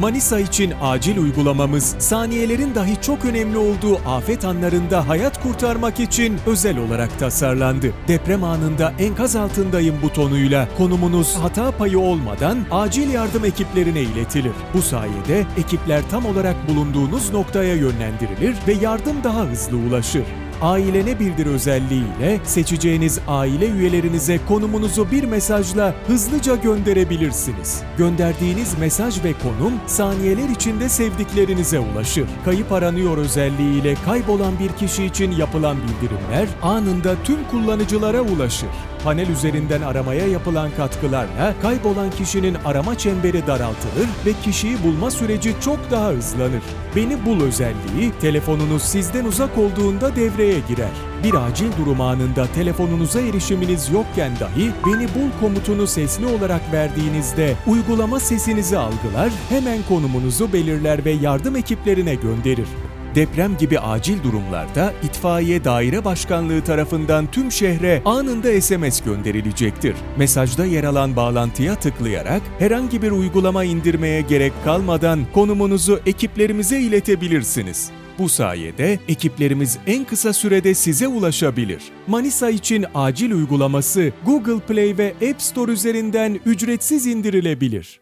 Manisa için acil uygulamamız saniyelerin dahi çok önemli olduğu afet anlarında hayat kurtarmak için özel olarak tasarlandı. Deprem anında enkaz altındayım butonuyla konumunuz hata payı olmadan acil yardım ekiplerine iletilir. Bu sayede ekipler tam olarak bulunduğunuz noktaya yönlendirilir ve yardım daha hızlı ulaşır. Ailene bildir özelliğiyle seçeceğiniz aile üyelerinize konumunuzu bir mesajla hızlıca gönderebilirsiniz. Gönderdiğiniz mesaj ve konum saniyeler içinde sevdiklerinize ulaşır. Kayıp aranıyor özelliğiyle kaybolan bir kişi için yapılan bildirimler anında tüm kullanıcılara ulaşır. Panel üzerinden aramaya yapılan katkılarla kaybolan kişinin arama çemberi daraltılır ve kişiyi bulma süreci çok daha hızlanır. Beni bul özelliği telefonunuz sizden uzak olduğunda devreye girer. Bir acil durum anında telefonunuza erişiminiz yokken dahi beni bul komutunu sesli olarak verdiğinizde uygulama sesinizi algılar, hemen konumunuzu belirler ve yardım ekiplerine gönderir. Deprem gibi acil durumlarda itfaiye daire başkanlığı tarafından tüm şehre anında SMS gönderilecektir. Mesajda yer alan bağlantıya tıklayarak herhangi bir uygulama indirmeye gerek kalmadan konumunuzu ekiplerimize iletebilirsiniz. Bu sayede ekiplerimiz en kısa sürede size ulaşabilir. Manisa için acil uygulaması Google Play ve App Store üzerinden ücretsiz indirilebilir.